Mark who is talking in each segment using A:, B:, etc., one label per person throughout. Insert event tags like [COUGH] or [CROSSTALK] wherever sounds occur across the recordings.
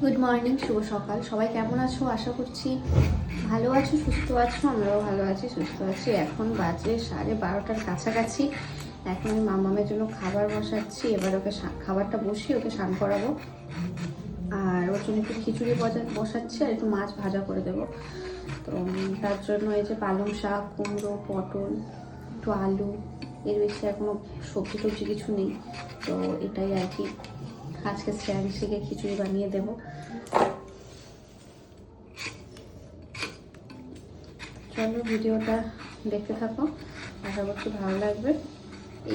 A: Good morning শুভ সকাল। সবাই কেমন আছো? আশা করছি ভালো আছো, সুস্থ আছো, আমরাও ভালো আছি, সুস্থ আছি। এখন বাজে সাড়ে বারোটার কাছাকাছি। এখন আমি মামামের জন্য খাবার বসাচ্ছি। এবার ওকে খাবারটা বসিয়ে ওকে স্নান করাবো। আর ওর জন্য একটু খিচুড়ি বসাচ্ছি আর একটু মাছ ভাজা করে দেবো। তো তার জন্য এই যে পালং শাক, কুমড়ো, পটল, একটু আলু, এর বেশি এখনও সবজি টবজি কিছু নেই। তো এটাই আর কি। আজকে শ্রেয়াংশীকে খিচুড়ি বানিয়ে দেবো। চলো ভিডিওটা দেখতে থাকো, আশা করছি ভালো লাগবে।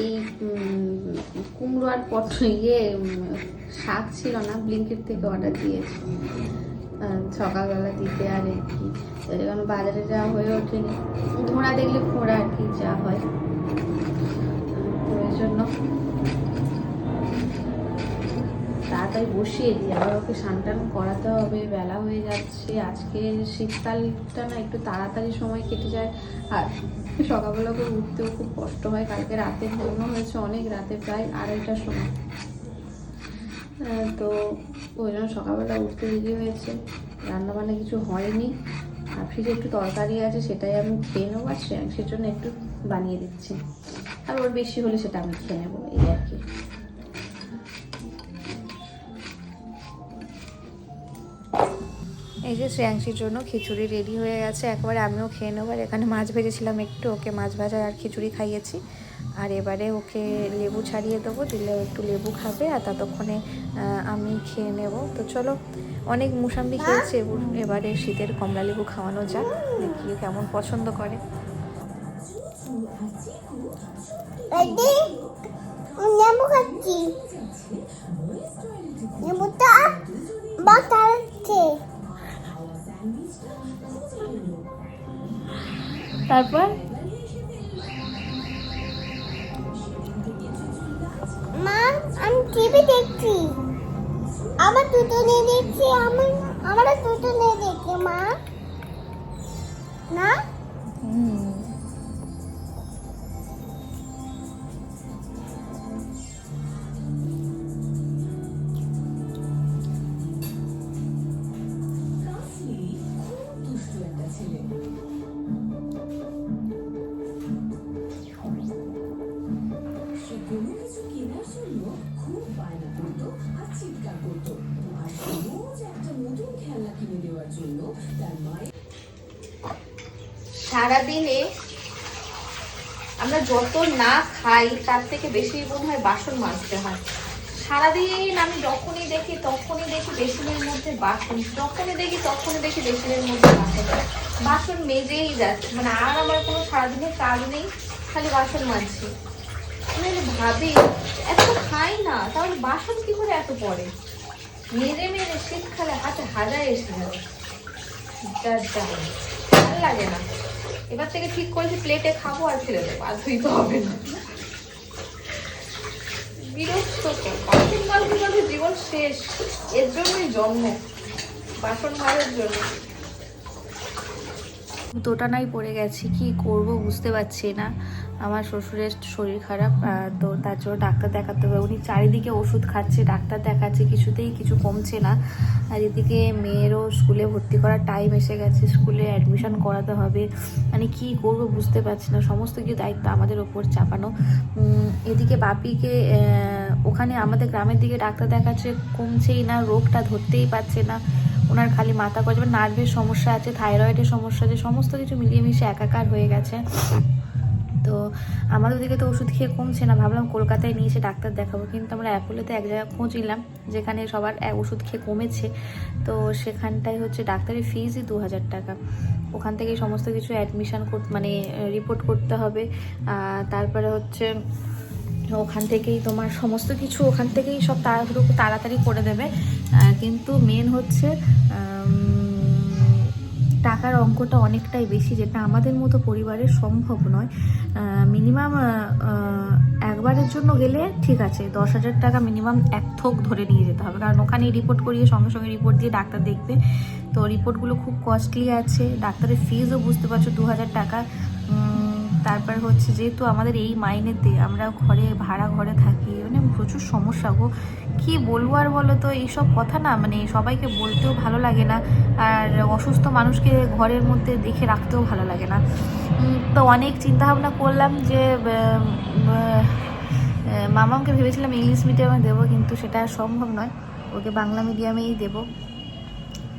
A: এই কুমড়ো আর পটল ইয়ে শাক ছিল না ব্লিঙ্কেট থেকে অর্ডার দিয়েছি। সকালবেলা দিতে আর এই কি কারণ বাজারে যাওয়া হয়ে ওঠেনি। ঘোড়া দেখলে ঘোড়া আর কি যা হয়। তো ওই জন্য তাড়াতাড়ি বসিয়ে দিই। আবার ওকে স্নান টান করাতে হবে, বেলা হয়ে যাচ্ছে, আজকে শীতকালটা না একটু তাড়াতাড়ি সময় কেটে যায়। আর সকালবেলা করে উঠতেও খুব কষ্ট হয়। কালকে রাতে ঘুমানো হয়েছে অনেক, রাতে প্রায় আড়াইটার সময়। তো ওই জন্য সকালবেলা উঠতে দেরি হয়েছে। রান্না বান্না কিছু হয়নি। আর ফ্রিজে একটু তরকারি আছে, সেটাই আমি খেয়ে নেব আর শ্রেয়াংসের জন্য একটু বানিয়ে দিচ্ছি। আর ওর বেশি হলে সেটা আমি খেয়ে নেব, এই আর কি। এই যে শ্রেয়াংশীর জন্য খিচুড়ি রেডি হয়ে গেছে। একবারে আমিও খেয়ে নেব। আর এখানে মাছ ভেজেছিলাম একটু, ওকে মাছ ভাজা আর খিচুড়ি খাইয়েছি। আর এবারে ওকে লেবু ছাড়িয়ে দেবো, দিলে একটু লেবু খাবে আর ততক্ষণে আমি খেয়ে নেব। তো চলো, অনেক মুসাম্বি খেয়েছে এবার- শীতের কমলা লেবু খাওয়ানো যাক, দেখি কেমন পছন্দ করে। তারপর?
B: মা আমি টিভি দেখছি। আমার দুটো নিয়ে দেখছি আমার আমার দুটো নিয়ে দেখছি মা। না?
C: সে
A: যত না খাই, তার থেকে বেশি মনে হয় বাসন মাজতে হয়। সারাদিন আমি যখনই দেখি, তখনই দেখি বেসিনের মধ্যে বাসন, যখনই দেখি তখনই দেখি বেসিনের মধ্যে বাসন। বাসন মেজেই যাচ্ছে। মানে আর আমার কোনো সারাদিনের কাজ নেই, খালি বাসন মাজছি। আমি ভাবি, এত খাই না, তাহলে বাসন কি করে এত পড়ে? মেরে মেরে শীতকালে হাতে হাজার এসে যাবে। ভালো লাগে না। এবার থেকে ঠিক করেছি প্লেটে খাব আর ফেলে দেবো, আর ধুইতে হবে না। বিরক্ত বাসন মাজতে মাজতে জীবন শেষ, এর জন্যই জন্ম, বাসন মাজার জন্য। দোটানায় পড়ে গেছে, কি করব বুঝতে পারছি না। আমার শ্বশুরের শরীর খারাপ তো তার জন্য ডাক্তার দেখাতে হবে। উনি চারিদিকে ওষুধ খাচ্ছে, ডাক্তার দেখাচ্ছে, কিছুতেই কিছু কমছে না। আর এদিকে মেয়েরও স্কুলে ভর্তি করার টাইম এসে গেছে, স্কুলে অ্যাডমিশন করাতে হবে। মানে কি করব বুঝতে পারছি না, সমস্ত কিছু দায়িত্ব আমাদের ওপর চাপানো। এদিকে বাপিকে ওখানে আমাদের গ্রামের দিকে ডাক্তার দেখাচ্ছে, কমছেই না, রোগটা ধরতেই পারছে না। ওনার খালি মাথা কষ্ট নার্ভের সমস্যা আছে থাইরয়েডের সমস্যা আছে, সমস্ত কিছু মিলিয়ে মিশে একাকার হয়ে গেছে। তো আমাদের ওদিকে তো ওষুধ খেয়ে কমছে না, ভাবলাম কলকাতায় নিয়ে এসে ডাক্তার দেখাবো। কিন্তু আমরা অ্যাপোলোতে এক জায়গায় খোঁজ নিলাম যেখানে সবার ওষুধ খেয়ে কমেছে। তো সেখানটায় হচ্ছে ডাক্তারের ফিজই দু হাজার টাকা। ওখান থেকেই সমস্ত কিছু অ্যাডমিশান মানে রিপোর্ট করতে হবে। তারপরে হচ্ছে ওখান থেকেই তোমার সমস্ত কিছু ওখান থেকেই সব তাড়াহুড়ো তাড়াতাড়ি করে দেবে। কিন্তু মেন হচ্ছে টাকার অঙ্কটা অনেকটাই বেশি, যেটা আমাদের মতো পরিবারে সম্ভব নয়। মিনিমাম একবারের জন্য গেলে ঠিক আছে, দশ হাজার টাকা মিনিমাম এক থোক ধরে নিয়ে যেতে হবে। কারণ ওখানেই রিপোর্ট করিয়ে সঙ্গে সঙ্গে রিপোর্ট দিয়ে ডাক্তার দেখবে। তো রিপোর্টগুলো খুব কস্টলি আছে, ডাক্তারের ফিজও বুঝতে পারছ, দু হাজার টাকা।
D: তারপর হচ্ছে যেহেতু আমাদের এই মাইনেতে আমরা ঘরে, ভাড়া ঘরে থাকি মানে প্রচুর সমস্যা গো। কী বলব আর বলো তো, এইসব কথা না মানে সবাইকে বলতেও ভালো লাগে না, আর অসুস্থ মানুষকে ঘরের মধ্যে দেখে রাখতেও ভালো লাগে না। তো অনেক চিন্তা ভাবনা করলাম যে মামাকে ভেবেছিলাম ইংলিশ মিডিয়ামে দেবো, কিন্তু সেটা সম্ভব নয়। ওকে বাংলা মিডিয়ামেই দেবো।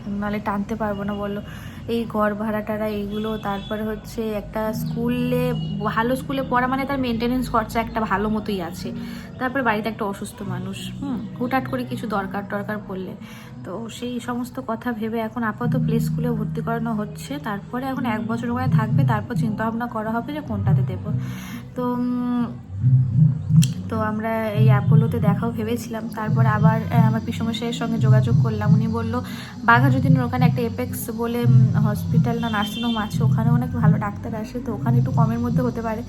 D: নাহলে টানতে পারব না, বলল। এই ঘর ভাড়া টাড়া এইগুলো, তারপরে হচ্ছে একটা স্কুলে, ভালো স্কুলে পড়া মানে তার মেনটেনেন্স খরচা একটা ভালো মতোই আছে। তারপরে বাড়িতে একটা অসুস্থ মানুষ, হুম, হুটহাট করে কিছু দরকার টরকার পড়লে। তো সেই সমস্ত কথা ভেবে এখন আপাতত প্লে স্কুলে ভর্তি করানো হচ্ছে। তারপরে এখন এক বছর ওখানে থাকবে, তারপর চিন্তা ভাবনা করা হবে যে কোনটাতে দেবো। তো তো আমরা এই অ্যাপোলোতে দেখাও ভেবেছিলাম। তারপর আবার আমার পিসমশাইয়ের সঙ্গে যোগাযোগ করলাম। উনি বলল বাঘাযতীনের ওখানে একটা এপেক্স বলে হসপিটাল না নার্সিংহোম আছে ওখানে অনেক ভালো ডাক্তার আসে, তো ওখানে একটু কমের মধ্যে হতে পারে।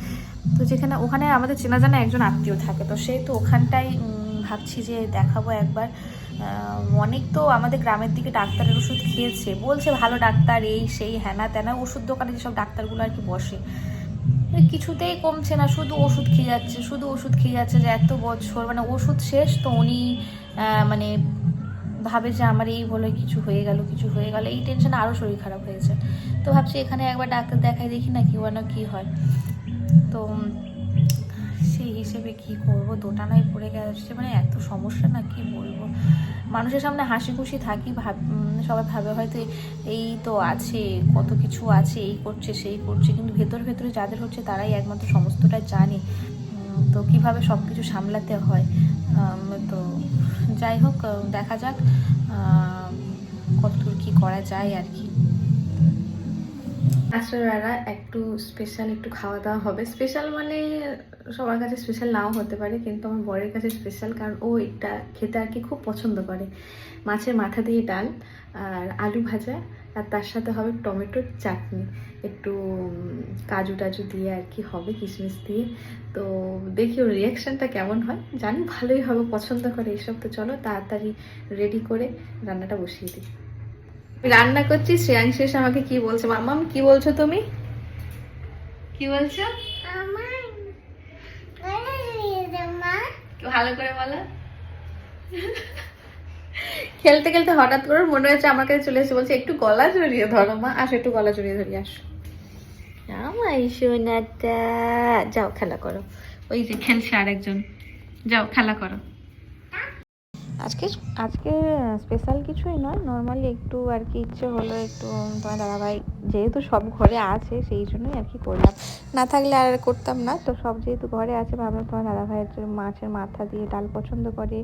D: তো যেখানে, ওখানে আমাদের চেনা জানা একজন আত্মীয় থাকে, তো সেই তো ওখানটাই ভাবছি যে দেখাবো একবার। অনেক তো আমাদের গ্রামের দিকে ডাক্তারের ওষুধ খেয়েছে, বলছে ভালো ডাক্তার, এই সেই হ্যানা ত্যানা ওষুধ দোকানে যেসব ডাক্তারগুলো আর কি বসে। কিছুতেই কমছে না, শুধু ওষুধ খেয়ে যাচ্ছে, শুধু ওষুধ খেয়ে যাচ্ছে যে এত বছর মানে ওষুধ শেষ তো উনি মানে ভাবে যে আমার এই বলে কিছু হয়ে গেল, কিছু হয়ে গেল, এই টেনশন আরও শরীর খারাপ হয়েছে। তো ভাবছি এখানে একবার ডাক্তার দেখাই দেখি না কি না কি হয়। তো হিসেবে কি করব? দোটানায় পড়ে গেছে মানে এত সমস্যা না, কি বলব? মানুষের সামনে হাসি খুশি থাকি, ভাব সবাই ভাবে হয়তো এই তো আছে, কত কিছু আছে, এই করছে, সেই করছে, কিন্তু ভেতর ভেতরে যাদের হচ্ছে তারাই একমাত্র সমস্তটা জানে। তো কীভাবে সব কিছু সামলাতে হয়? তো যাই হোক, দেখা যাক কতদূর কি করা যায় আর কি। রাত্রেবেলা একটু স্পেশাল একটু খাওয়া দাওয়া হবে। স্পেশাল মানে সবার কাছে স্পেশাল নাও হতে পারে, কিন্তু আমার বরের কাছে স্পেশাল কারণ ও এটা খেতে আর কি খুব পছন্দ করে। মাছের মাথা দিয়ে ডাল আর আলু ভাজা, আর তার সাথে হবে টমেটোর চাটনি। একটু কাজু টাজু দিয়ে আর কি হবে কিশমিশ দিয়ে। তো দেখি ওর রিয়াকশানটা কেমন হয়। জানি ভালোই হবে, পছন্দ করে এইসব। তো চলো তাড়াতাড়ি রেডি করে রান্নাটা বসিয়ে দিই। রান্না করছি শ্রেয়াংশ এসে আমাকে কি বলছে? মামাম কি বলছো তুমি? কি বলছো? ভালো করে বলো। খেলতে খেলতে হঠাৎ করে মনে হয়েছে আমার কাছে চলে এসে বলছে, একটু গলা জড়িয়ে ধরো, মা। আসো, একটু গলা জড়িয়ে ধরি, আসো। আমার সোনাটা যাও, খেলা করো। ওই যে খেলছে আরেকজন। যাও, খেলা করো। আজকে আজকে স্পেশাল কিছুই নয়। নর্মালি একটু আর কি ইচ্ছে হলো একটু, তোমার দাদাভাই যেহেতু সব ঘরে আছে, সেই জন্যই আর কি করলাম। না থাকলে আর করতাম না। তো সব যেহেতু ঘরে আছে, ভাবলাম তোমার দাদাভাইয়ের মাছের মাথা দিয়ে ডাল পছন্দ করে,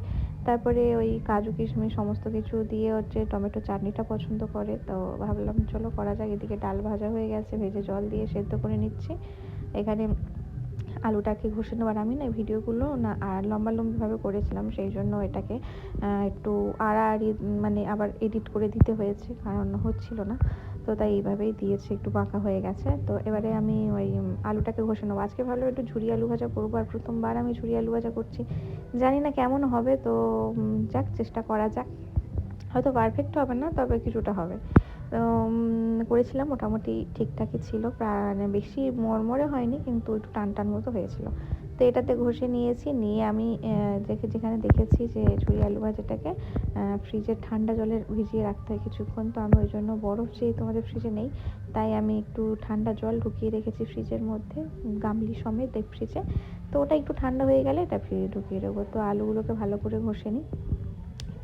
D: তারপরে ওই কাজু, কিশমিশ সমস্ত কিছু দিয়ে হচ্ছে টমেটো চাটনিটা পছন্দ করে। তো ভাবলাম চলো করা যাক, এদিকে ডাল ভাজা হয়ে গেছে, ভেজে জল দিয়ে সেদ্ধ করে নিচ্ছি। এখানে আলুটাকে ঘষে নেবার আমি না ভিডিওগুলো না আর লম্বা লম্বিভাবে করেছিলাম, সেই জন্য এটাকে একটু আড়াআড়ি মানে আবার এডিট করে দিতে হয়েছে, কারণ হচ্ছিল না। তো তাই এইভাবেই দিয়েছি, একটু বাঁকা হয়ে গেছে। তো এবারে আমি ওই আলুটাকে ঘষে নেব। আজকে ভালো একটু ঝুরি আলু ভাজা করব, আর প্রথমবার আমি ঝুরি আলু ভাজা করছি। জানি না কেমন হবে, তো যাক, চেষ্টা করা যাক। হয়তো পারফেক্ট হবে না, তবে কিছুটা হবে। তো করেছিলাম, মোটামুটি ঠিকঠাকই ছিল। মানে বেশি মরমরে হয়নি, কিন্তু একটু টান টান মতো হয়েছিল। তো এটাতে ঘষে নিয়েছি, নিয়ে আমি দেখে যেখানে দেখেছি যে ঝুরি আলু ভাজাটাকে ফ্রিজে ঠান্ডা জলে ভিজিয়ে রাখতে হয় কিছুক্ষণ। তো আমি ওই জন্য বরফ যেহেতু আমাদের ফ্রিজে নেই, তাই আমি একটু ঠান্ডা জল ঢুকিয়ে রেখেছি ফ্রিজের মধ্যে, গামলি সমেত ফ্রিজে। তো ওটা একটু ঠান্ডা হয়ে গেলে এটা ফ্রিজে ঢুকিয়ে দেবো। তো আলুগুলোকে ভালো করে ঘষে নিই।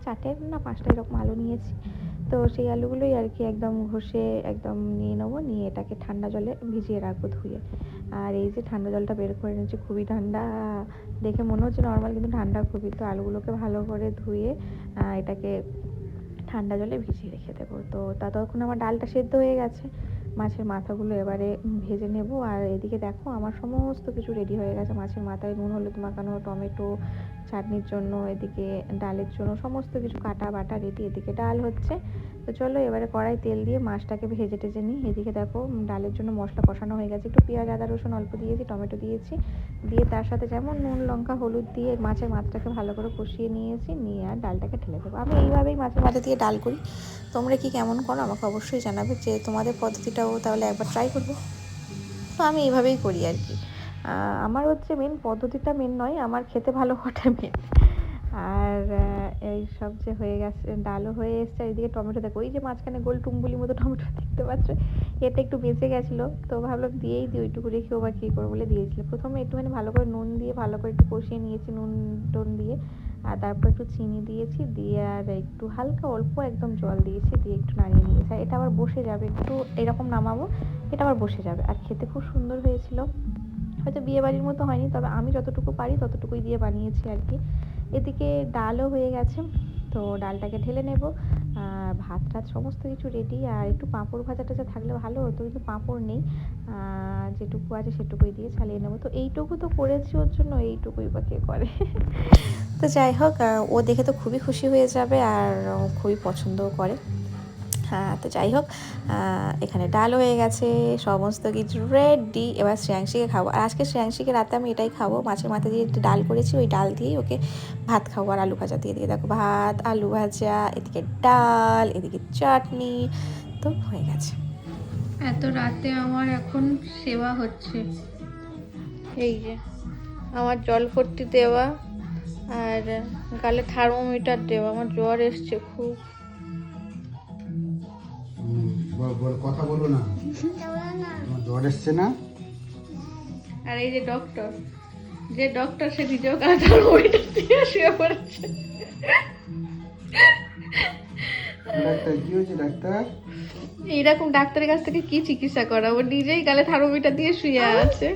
D: চারটে না পাঁচটা এরকম আলু নিয়েছি। তো সেই আলুগুলোই আর কি একদম ঘষে একদম নিয়ে নেব, নিয়ে এটাকে ঠান্ডা জলে ভিজিয়ে রাখব ধুয়ে। আর এই যে ঠান্ডা জলটা বের করে নিচ্ছি খুবই ঠান্ডা। দেখে মনে হচ্ছে নর্মাল কিন্তু ঠান্ডা খুবই। তো আলুগুলোকে ভালো করে ধুয়ে এটাকে ঠান্ডা জলে ভিজিয়ে রেখে দেবো। তো ততক্ষণ আমার ডালটা সেদ্ধ হয়ে গেছে। মাছের মাথাগুলো এবারে ভেজে নেব। আর এদিকে দেখো আমার সমস্ত কিছু রেডি হয়ে গেছে। মাছের মাথায় নুন, হলুদ মাখানো, টমেটো চাটনির জন্য, এদিকে ডালের জন্য, সমস্ত কিছু কাটা বাটা রেডি, এদিকে ডাল হচ্ছে। তো চলো এবারে কড়াই তেল দিয়ে মাছটাকে ভেজে টেজে নিই। এদিকে দেখো ডালের জন্য মশলা কষানো হয়ে গেছে। একটু পেঁয়াজ, আদা, রসুন অল্প দিয়েছি, টমেটো দিয়েছি। দিয়ে তার সাথে যেমন নুন, লঙ্কা, হলুদ দিয়ে মাছের মাথাটাকে ভালো করে কষিয়ে নিয়েছি। নিয়ে আর ডালটাকে ঢেলে দেবো। আমি এইভাবেই মাছের মাথা দিয়ে ডাল করি। তোমরা কি কেমন করো আমাকে অবশ্যই জানাবে যে তোমাদের পদ্ধতিটাও তাহলে একবার ট্রাই করব। তো আমি এইভাবেই করি আর কি। আমার হচ্ছে মেন পদ্ধতিটা মেন নয়, আমার খেতে ভালো হওয়াটা মেন আর এই সব যে হয়ে গেছে, ডালও হয়ে এসছে এদিকে টমেটো দেখো, ওই যে মাঝখানে গোল টুম্বুলির মতো টমেটো [LAUGHS] দেখতে পাচ্ছ? এটা একটু বেঁচে গেছিল, তো ভাবলাম দিয়েই দিই, ওইটুকু রেখেও বা কী করব বলে দিয়েছিল। প্রথমে একটুখানি ভালো করে নুন দিয়ে, ভালো করে একটু কষিয়ে নিয়েছি নুন টুন দিয়ে, আর তারপর একটু চিনি দিয়েছি, দিয়ে আর একটু হালকা অল্প একদম জল দিয়েছি, দিয়ে একটু নাড়িয়ে নিয়েছি। এটা আবার বসে যাবে, একটু এরকম নামাবো, এটা আবার বসে যাবে। আর খেতে খুব সুন্দর হয়েছিল। হয়তো বিয়ে বাড়ির মতো হয়নি, তবে আমি যতটুকু পারি ততটুকুই দিয়ে বানিয়েছি আর কি। এদিকে ডালও হয়ে গেছে, তো ডালটাকে ঢেলে নেব। ভাত টাত সমস্ত কিছু রেডি আর একটু পাঁপড় ভাজা টাজা থাকলে ভালো হতো, কিন্তু পাঁপড় নেই। যেটুকু আছে সেটুকুই দিয়ে চালিয়ে নেব। তো এইটুকু তো করেছি ওর জন্য, এইটুকুই বা কে করে। তো যাই হোক ও দেখে তো খুবই খুশি হয়ে যাবে, আর খুবই পছন্দও করে। তো যাই হোক এখানে ডাল হয়ে গেছে, সমস্ত কিছু রেডি এবার শ্রেয়াংশীকে খাব। আর আজকে শ্রেয়াংশীকে রাতে আমি এটাই খাব, মাছের মাথা দিয়ে একটু ডাল করেছি, ওই ডাল দিয়েই ওকে ভাত খাব আর আলু ভাজা দিয়ে দিয়ে দেখো, ভাত, আলু ভাজা, এদিকে ডাল, এদিকে চাটনি, তো হয়ে গেছে। এত রাতে আমার এখন সেবা হচ্ছে। এই যে, আমার জল ভর্তি দেওয়া আর গালে থার্মোমিটার দেওয়া, আমার জ্বর এসছে খুব।
E: কথা বলো না।
B: তোমার
E: জ্বর এসছে না?
D: আর এই যে ডক্টর যে ডক্টর সে নিজেও দিয়ে শুয়ে পড়েছে।
E: ডাক্তার কি হয়েছে ডাক্তার?
D: এইরকম ডাক্তারের কাছ থেকে কি চিকিৎসা করাবো? নিজেই গালে থার্মোমিটার দিয়ে শুয়ে আছে।